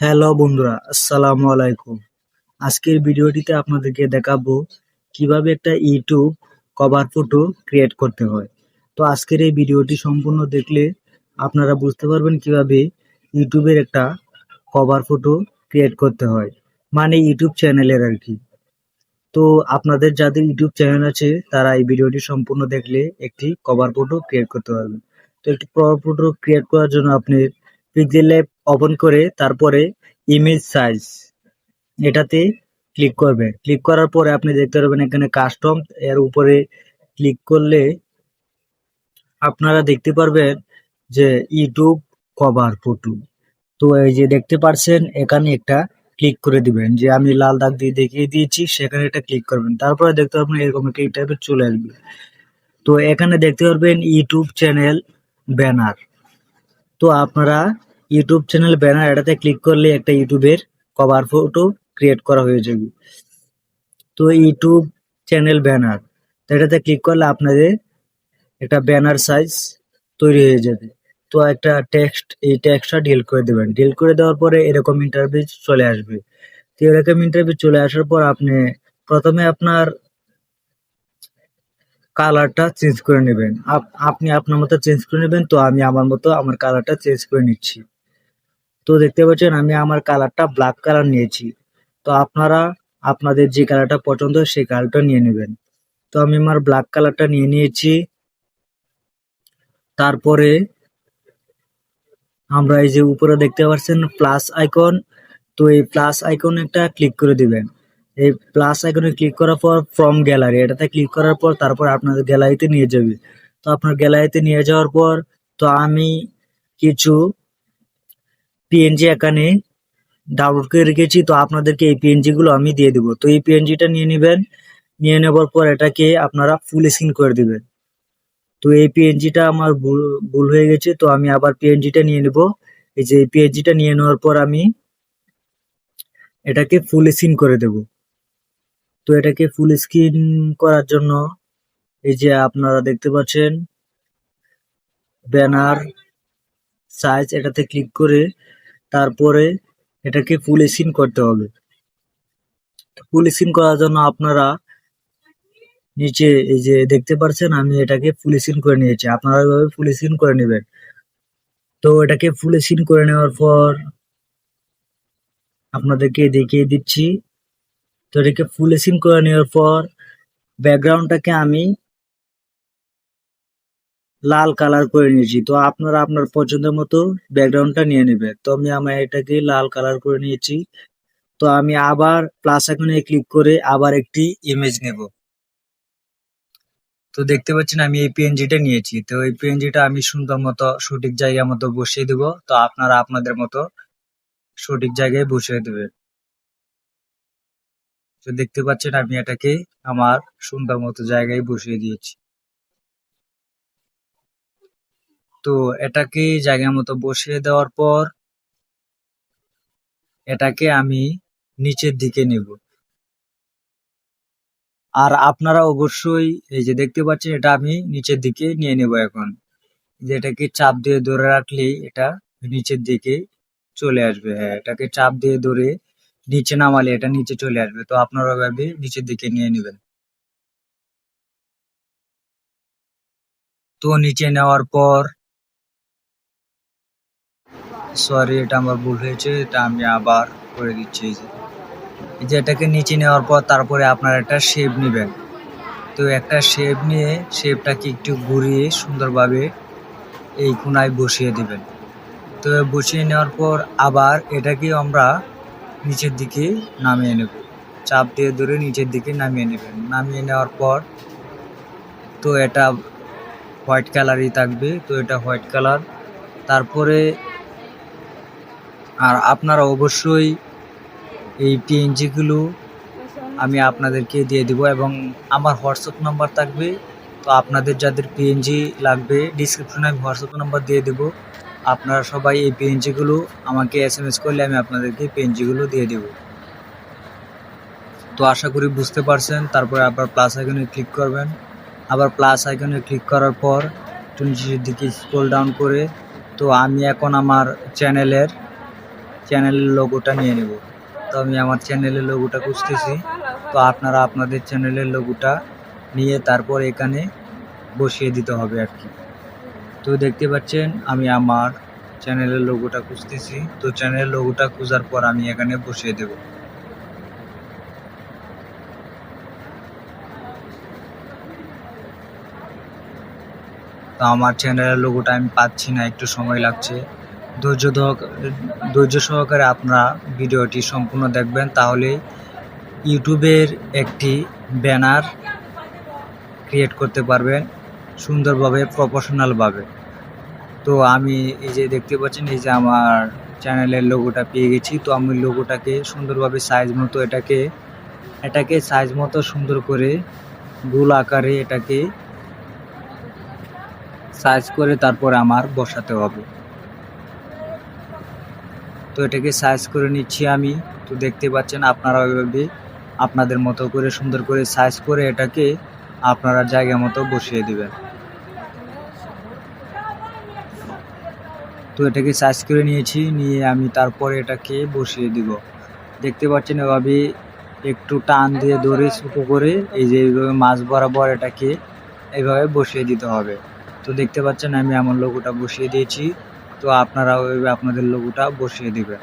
Hello বন্ধুরা, আসসালামু আলাইকুম। আজকের ভিডিওটিতে আপনাদেরকে দেখাবো কীভাবে একটা ইউটিউব কভার ফটো ক্রিয়েট করতে হয়। তো আজকের এই ভিডিওটি সম্পূর্ণ দেখলে আপনারা বুঝতে পারবেন কীভাবে ইউটিউবের একটা কভার ফটো ক্রিয়েট করতে হয় মানে ইউটিউব চ্যানেলের আর কি। তো আপনাদের যাদের ইউটিউব চ্যানেল আছে, তারা এই ভিডিওটি সম্পূর্ণ দেখলে একটি কভার ফটো ক্রিয়েট করতে পারবেন। তো একটি কভার ফটো ক্রিয়েট করার জন্য আপনি পিক্সেল ল্যাব ওপেন করে তারপরে ইমেজ সাইজ এটাতে ক্লিক করবেন ক্লিক করার পরে আপনি দেখতে পারবেন এখানে কাস্টম এর উপরে ক্লিক করলে আপনারা দেখতে পারবেন যে ইউটিউব কভার ফটো তো এই যে দেখতে পারছেন, এখানে একটা ক্লিক করে দিবেন যে আমি লাল দাগ দিয়ে দেখিয়ে দিয়েছি, সেখানে একটা ক্লিক করবেন। তারপরে দেখতে পারবেন এরকম একটা এই টাইপের চলে আসবে। তো এখানে দেখতে পারবেন ইউটিউব চ্যানেল ব্যানার তো আপনারা ইউটিউব চ্যানেল ব্যানার এটাতে ক্লিক করলে একটা ইউটিউবের কভার ফটো ক্রিয়েট করা হয়ে যাবে। তো ইউটিউব চ্যানেল ব্যানার তো এটাতে ক্লিক করলে আপনাদের একটা ব্যানার সাইজ তৈরি হয়ে যাবে। তো একটা টেক্সট এই টেক্সটটা ডিল করে দেবেন। ডিল করে দেওয়ার পরে এরকম ইন্টারভিউ চলে আসবে। তো এরকম ইন্টারভিউ চলে আসার পর আপনি প্রথমে আপনার কালারটা চেঞ্জ করে নেবেন। আপ- আপনি আপনার মতো চেঞ্জ করে নেবেন, তো আমি আমার মতো আমার কালারটা চেঞ্জ করে নিচ্ছি। তো দেখতে পাচ্ছেন, আমি আমার কালারটা ব্ল্যাক কালার নিয়েছি। তো আপনারা, আপনাদের যে কালারটা পছন্দ, সেই কালারটা নিয়ে নেবেন। তো আমি আমার ব্ল্যাক কালারটা নিয়ে নিয়েছি। তারপরে আমরা এই যে উপরে দেখতে পাচ্ছেন প্লাস আইকন তো এই প্লাস আইকন একটা ক্লিক করে দিবেন। এই প্লাস আইকনে ক্লিক করার পর ফ্রম গ্যালারি এটাতে ক্লিক করার পর তারপর আপনাদের গ্যালারিতে নিয়ে যাবে। তো আপনার গ্যালারিতে নিয়ে যাওয়ার পর, তো আমি কিছু পিএনজি এখানে ডাউনলোড করে রেখেছি, তো আপনাদেরকে এই পিএনজি গুলো আমি দিয়ে দিব। তো এই পিএনজিটা নিয়ে নেবেন, নিয়ে নেবার পর এটাকে আপনারা ফুল স্ক্রিন করে দিবেন। তো এই পিএনজিটা আমার ভুল ভুল হয়ে গেছে, তো আমি আবার পিএনজিটা নিয়ে নেব। এই যে এই পিএনজিটা নিয়ে নেওয়ার পর আমি এটাকে ফুল স্ক্রিন করে দেব। তো এটাকে ফুল স্ক্রিন করার জন্য এই যে আপনারা দেখতে পাচ্ছেন ব্যানার সাইজ এটাতে ক্লিক করে তারপরে এটাকে ফুল স্ক্রিন করতে হবে। ফুল স্ক্রিন করার জন্য আপনারা নিচে এই যে দেখতে পাচ্ছেন, আমি এটাকে ফুল স্ক্রিন করে নিয়েছি। আপনারা এভাবে ফুল স্ক্রিন করে নেবেন। তো এটাকে ফুল স্ক্রিন করে নেওয়ার পর আপনাদেরকে দেখিয়ে দিচ্ছি। তো এটাকে ফুল স্ক্রিন করে নেওয়ার পর ব্যাকগ্রাউন্ডটাকে আমি লাল কালার করে নিয়েছি। তো আপনারা আপনার পছন্দের মতো ব্যাকগ্রাউন্ডটা নিয়ে নেবেন। তো আমি আমার এটাকে লাল কালার করে নিয়েছি। তো আমি আবার প্লাস আইকনে ক্লিক করে আবার একটি ইমেজ নেব। তো দেখতে পাচ্ছেন আমি এই পিএনজিটা নিয়েছি। তো এই পিএনজিটা আমি সুন্দর মতো সঠিক জায়গা মতো বসিয়ে দেব। তো আপনারা আপনাদের মতো সঠিক জায়গায় বসিয়ে দেবেন। তো দেখতে পাচ্ছেন আমি এটাকে আমার সুন্দর মতো জায়গায় বসিয়ে দিয়েছি। তো এটাকে জায়গা মতো বসিয়ে দেওয়ার পর এটাকে আমি নিচের দিকে নেব। আর আপনারা অবশ্যই এই যে দেখতে পাচ্ছেন এটা আমি নিচের দিকে নিয়ে নেব এখন। যে এটাকে চাপ দিয়ে ধরে রাখলেই এটা নিচের দিকে চলে আসবে। হ্যাঁ এটাকে চাপ দিয়ে ধরে নিচে নামালে এটা নিচে চলে আসবে। তো আপনারা ভাবে নিচের দিকে নিয়ে নেবেন। তো নিচে নেওয়ার পর সরি এটা আমার ভুল হয়েছে, এটা আমি আবার করে দিচ্ছি। এই যে এই যে এটাকে নিচে নেওয়ার পর তারপরে আপনার একটা শেপ নেবেন। তো একটা শেপ নিয়ে শেপটাকে একটু ঘুরিয়ে সুন্দরভাবে এই কোনায় বসিয়ে দিবেন। তো বসিয়ে নেওয়ার পর আবার এটাকে আমরা নিচের দিকে নামিয়ে নেব। চাপ দিয়ে ধরে নিচের দিকে নামিয়ে নেবেন। নামিয়ে নেওয়ার পর তো এটা হোয়াইট কালারই থাকবে। তো এটা হোয়াইট কালার। তারপরে আর আপনারা অবশ্যই এই পিএনজিগুলো আমি আপনাদেরকে দিয়ে দিব এবং আমার হোয়াটসঅ্যাপ নাম্বার থাকবে। তো আপনাদের যাদের পিএনজি লাগবে ডিসক্রিপশনে আমি হোয়াটসঅ্যাপ নাম্বার দিয়ে দেবো। আপনারা সবাই এই পিএনজিগুলো আমাকে এস এম এস করলে আমি আপনাদেরকে পিএনজিগুলো দিয়ে দেব। তো আশা করি বুঝতে পারছেন, তারপরে আবার প্লাস আইকনে ক্লিক করবেন। আবার প্লাস আইকনে ক্লিক করার পর একটু নিচের দিকে স্ক্রল ডাউন করে তো আমি এখন আমার চ্যানেলের চ্যানেলের লোগোটা নিয়ে নেব। তো আমি আমার চ্যানেলের লোগোটা খুঁজতেছি। তো আপনারা আপনাদের চ্যানেলের লোগোটা নিয়ে তারপর এখানে বসিয়ে দিতে হবে আর কি। তো দেখতে পাচ্ছেন, আমি আমার চ্যানেলের লোগোটা খুঁজতেছি। তো চ্যানেলের লোগোটা খোঁজার পর আমি এখানে বসিয়ে দেব। তো আমার চ্যানেলের লোগোটা আমি পাচ্ছি না, একটু সময় লাগছে। ধৈর্য ধৈর্য সহকারে আপনারা ভিডিওটি সম্পূর্ণ দেখবেন, তাহলে ইউটিউবের একটি ব্যানার ক্রিয়েট করতে পারবেন। সুন্দরভাবে প্রফেশনালভাবে তো আমি এই যে দেখতে পাচ্ছেন, এই যে আমার চ্যানেলের লোগোটা পেয়ে গেছি। তো আমি লোগোটাকে সুন্দরভাবে সাইজ মতো এটাকে এটাকে সাইজ মতো সুন্দর করে গোল আকারে এটাকে সাইজ করে তারপরে আমার বসাতে হবে। তো এটাকে সাইজ করে নিচ্ছি আমি। তো দেখতে পাচ্ছেন আপনারা ওইভাবে আপনাদের মতো করে সুন্দর করে সাইজ করে এটাকে আপনারা জায়গা মতো বসিয়ে দিবেন। তো এটাকে সাইজ করে নিয়েছি, নিয়ে আমি তারপরে এটাকে বসিয়ে দিব। দেখতে পাচ্ছেন এভাবে একটু টান দিয়ে ধরে ছোটো করে এই যে এইভাবে মাছ বরাবর এটাকে এইভাবে বসিয়ে দিতে হবে। তো দেখতে পাচ্ছেন আমি আমার লোগোটা বসিয়ে দিয়েছি, তো আপনারাও আপনাদের লোগোটা বসিয়ে দিবেন।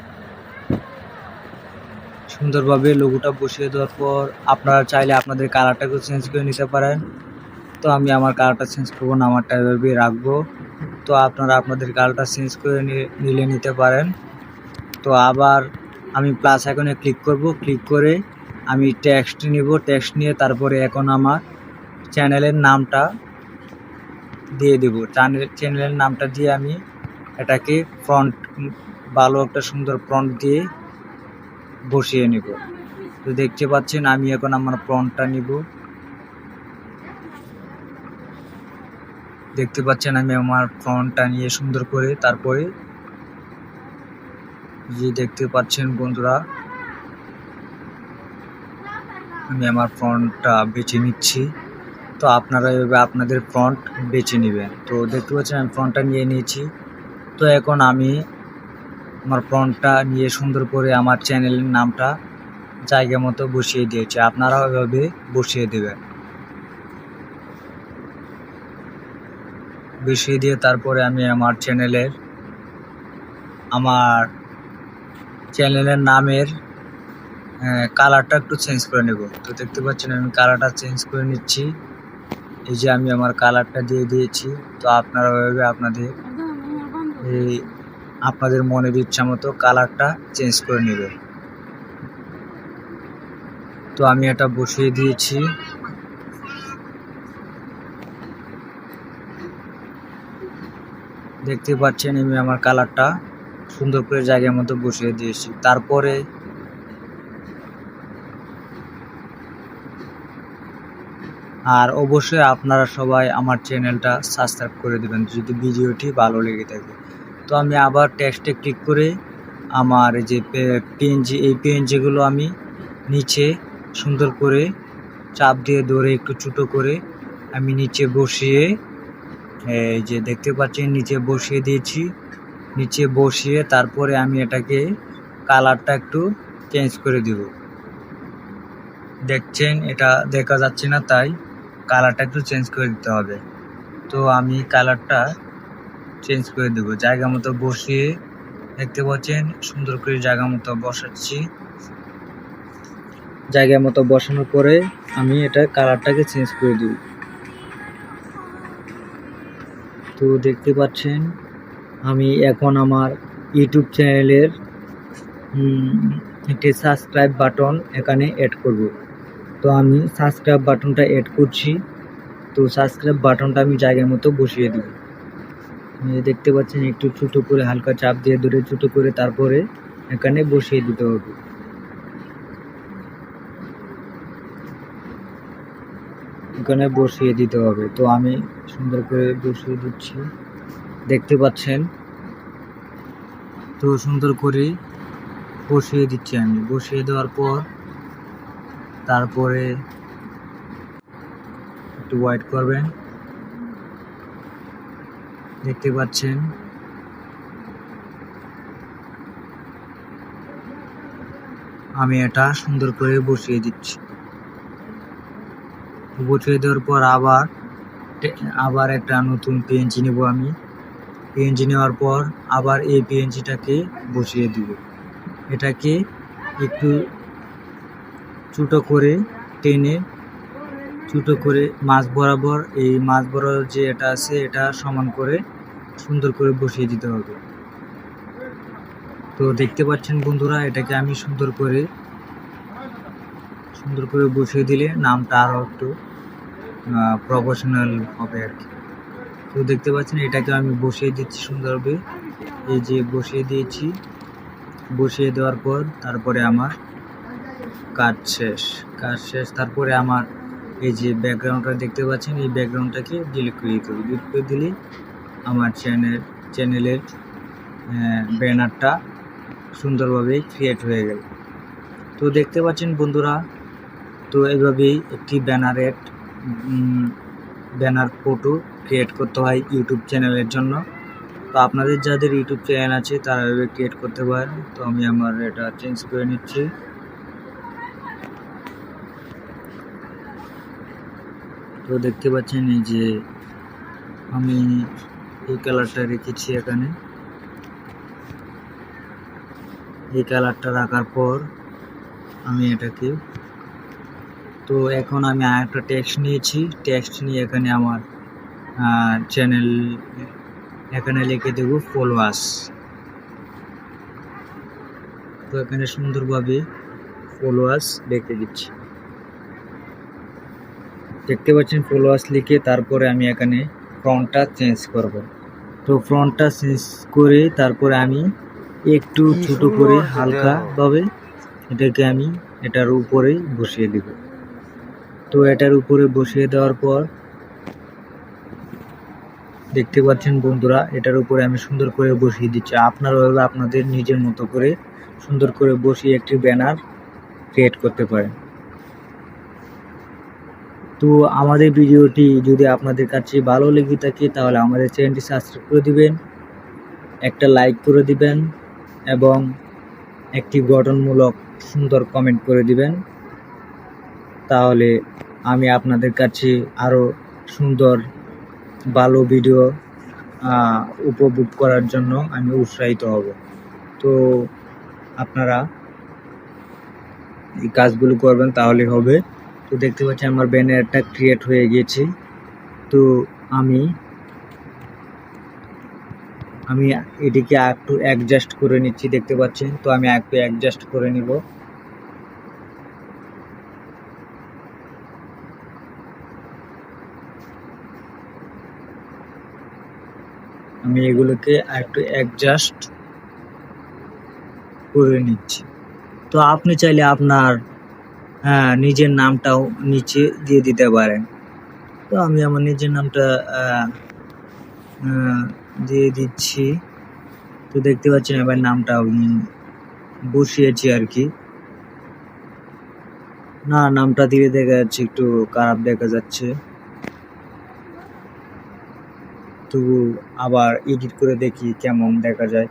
সুন্দরভাবে লোগোটা বসিয়ে দেওয়ার পর আপনারা চাইলে আপনাদের কালারটাকেও চেঞ্জ করে নিতে পারেন। তো আমি আমার কালারটা চেঞ্জ করব না, আমারটা এভাবে রাখব। তো আপনারা আপনাদের কালারটা চেঞ্জ করে নিলে নিতে পারেন। তো আবার আমি প্লাস আইকনে ক্লিক করব। ক্লিক করে আমি টেক্সট নিব। টেক্সট নিয়ে তারপরে এখন আমার চ্যানেলের নামটা দিয়ে দেব। চ্যানেল চ্যানেলের নামটা দিয়ে আমি এটাকে ফ্রন্ট ভালো একটা সুন্দর ফ্রন্ট দিয়ে বসিয়ে নিব। তো দেখতে পাচ্ছেন আমি এখন আমার ফ্রন্টটা নিব। দেখতে পাচ্ছেন আমি আমার ফ্রন্টটা নিয়ে সুন্দর করে। তারপরে যে দেখতে পাচ্ছেন বন্ধুরা, আমি আমার ফ্রন্টটা বেছে নিচ্ছি। তো আপনারা এভাবে আপনাদের ফ্রন্ট বেছে নেবেন। তো দেখতে পাচ্ছেন আমি ফ্রন্টটা নিয়ে নিয়েছি। তো এখন আমি আমার ফ্রন্টটা নিয়ে সুন্দর করে আমার চ্যানেলের নামটা জায়গা মতো বসিয়ে দিয়েছি। আপনারাও এভাবে বসিয়ে দেবেন। বসিয়ে দিয়ে তারপরে আমি আমার চ্যানেলের আমার চ্যানেলের নামের কালারটা একটু চেঞ্জ করে নেব। তো দেখতে পাচ্ছেন, আমি কালারটা চেঞ্জ করে নিচ্ছি। এই যে আমি আমার কালারটা দিয়ে দিয়েছি। তো আপনারা ওইভাবে আপনাদের, এই আপনাদের মনের ইচ্ছা মতো কালারটা চেঞ্জ করে নেবে। তো আমি এটা বসিয়ে দিয়েছি। দেখতে পাচ্ছেন আমি আমার কালারটা সুন্দর করে জায়গার মতো বসিয়ে দিয়েছি। তারপরে আর অবশ্যই আপনারা সবাই আমার চ্যানেলটা সাবস্ক্রাইব করে দেবেন যদি ভিডিওটি ভালো লেগে থাকে। তো আমি আবার টেক্সটে ক্লিক করে আমার যে পিএনজি এই পিএনজিগুলো আমি নিচে সুন্দর করে চাপ দিয়ে ধরে একটু ছোটো করে আমি নিচে বসিয়ে এই যে দেখতে পাচ্ছেন, নিচে বসিয়ে দিয়েছি। নিচে বসিয়ে তারপরে আমি এটাকে কালারটা একটু চেঞ্জ করে দিব। দেখছেন, এটা দেখা যাচ্ছে না, তাই কালারটা একটু চেঞ্জ করে দিতে হবে। তো আমি কালারটা চেঞ্জ করে দেবো। জায়গা মতো বসিয়ে দেখতে পাচ্ছেন, সুন্দর করে জায়গা মতো বসাচ্ছি। জায়গা মতো বসানোর পরে আমি এটা কালারটাকে চেঞ্জ করে দিব। তো দেখতে পাচ্ছেন, আমি এখন আমার ইউটিউব চ্যানেলের একটি সাবস্ক্রাইব বাটন এখানে অ্যাড করব। তো আমি সাবস্ক্রাইব বাটনটা অ্যাড করছি। তো সাবস্ক্রাইব বাটনটা আমি জায়গার মতো বসিয়ে দেব। দেখতে পাচ্ছেন, একটু ছোটো করে হালকা চাপ দিয়ে ধরে ছোটো করে তারপরে এখানে বসিয়ে দিতে হবে। এখানে বসিয়ে দিতে হবে। তো আমি সুন্দর করে বসিয়ে দিচ্ছি। দেখতে পাচ্ছেন? তো সুন্দর করে বসিয়ে দিচ্ছি আমি। বসিয়ে দেওয়ার পর তারপরে একটু ওয়াইট করবেন। দেখতে পাচ্ছেন? আমি এটা সুন্দর করে বসিয়ে দিচ্ছি। বসিয়ে দেওয়ার পর আবার আবার একটা নতুন পিএনজি নেব আমি। পিএনজি নেওয়ার পর আবার এই পিএনজিটাকে বসিয়ে দিব। এটাকে একটু ছোটো করে টেনে ছোটো করে মাছ বরাবর এই মাছ বরাবর যে এটা আছে, এটা সমান করে সুন্দর করে বসিয়ে দিতে হবে। তো দেখতে পাচ্ছেন বন্ধুরা, এটাকে আমি সুন্দর করে সুন্দর করে বসিয়ে দিলে নামটা আরও একটু প্রফেশনাল হবে আর কি। তো দেখতে পাচ্ছেন, এটাকে আমি বসিয়ে দিচ্ছি সুন্দরভাবে। এই যে বসিয়ে দিয়েছি, বসিয়ে দেওয়ার পর তারপরে আমার কাজ শেষ। কাজ শেষ, তারপরে আমার এই যে ব্যাকগ্রাউন্ডটা দেখতে পাচ্ছেন, এই ব্যাকগ্রাউন্ডটাকে ডিলিট করে দিতে হবে। ডিলিট করে দিলে আমার চ্যানেল চ্যানেলের ব্যানারটা সুন্দরভাবে ক্রিয়েট হয়ে গেল। তো দেখতে পাচ্ছেন বন্ধুরা, তো এইভাবেই একটি ব্যানারের ব্যানার ফটো ক্রিয়েট করতে হয় ইউটিউব চ্যানেলের জন্য। তো আপনাদের যাদের ইউটিউব চ্যানেল আছে, তারা ক্রিয়েট করতে পারেন। তো আমি আমার এটা চেঞ্জ করে নিচ্ছি। তো দেখতে পাচ্ছেন এই যে আমি এই কালারটা রেখেছি এখানে। এই কালারটা রাখার পর আমি এটাকে তো এখন আমি আরেকটা টেক্সট নিয়েছি। টেক্সট নিয়ে এখানে আমার চ্যানেল এখানে লিখে দেবো ফলোয়ার্স তো এখানে সুন্দরভাবে ফলোয়ার্স লিখে দিচ্ছি। দেখতে পাচ্ছেন ফলোয়ার্স লিখে তারপরে আমি এখানে ফ্রন্টটা চেঞ্জ করব। তো ফ্রন্টটা চেঞ্জ করে তারপরে আমি একটু ছোট করে হালকাভাবে এটাকে আমি এটার উপরে বসিয়ে দেব। তো এটার উপরে বসিয়ে দেওয়ার পর দেখতে পাচ্ছেন বন্ধুরা, এটার উপরে আমি সুন্দর করে বসিয়ে দিচ্ছি। আপনারা ওইভাবে আপনাদের নিজের মতো করে সুন্দর করে বসিয়ে একটি ব্যানার ক্রিয়েট করতে পারেন। তো আমাদের ভিডিওটি যদি আপনাদের কাছে ভালো লেগে থাকে, তাহলে আমাদের চ্যানেলটি সাবস্ক্রাইব করে দিবেন, একটা লাইক করে দিবেন এবং একটি গঠনমূলক সুন্দর কমেন্ট করে দিবেন। তাহলে আমি আপনাদের কাছে আরও সুন্দর, ভালো ভিডিও উপভোগ করার জন্য আমি উৎসাহিত হব। তো আপনারা এই কাজগুলো করবেন তাহলে হবে। তো দেখতে পাচ্ছি আমার ব্যানারটা ক্রিয়েট হয়ে গিয়েছে। তো আমি আমি এটিকে একটু অ্যাডজাস্ট করে নিচ্ছি, দেখতে পাচ্ছেন? তো আমি একটু অ্যাডজাস্ট করে নিব। আমি এগুলোকে একটু অ্যাডজাস্ট করে নিচ্ছি। তো আপনি চাইলে আপনার হ্যাঁ নিজের নামটাও নিচে দিয়ে দিতে পারেন। তো আমি আমার নিজের নামটা দিয়ে দিচ্ছি। তো দেখতে পাচ্ছেন এবার নামটা বসিয়েছি আর কি। না, নামটা দিয়ে দেখা যাচ্ছে, একটু খারাপ দেখা যাচ্ছে। তো আবার এডিট করে দেখি কেমন দেখা যায়।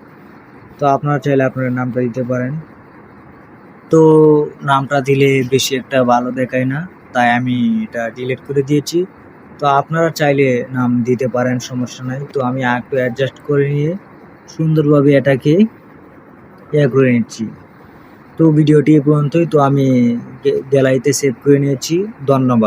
তো আপনারা চাইলে আপনার নামটা দিতে পারেন। তো নামটা দিলে বেশি একটা ভালো দেখায় না, তাই আমি এটা ডিলিট করে দিয়েছি। তো আপনারা চাইলে নাম দিতে পারেন, সমস্যা নাই। তো আমি একটু অ্যাডজাস্ট করে নিয়ে সুন্দরভাবে এটাকে ইয়ে করে নিচ্ছি। তো ভিডিওটি এ পর্যন্তই। তো আমি গ্যালারিতে সেভ করে নিয়েছি। ধন্যবাদ।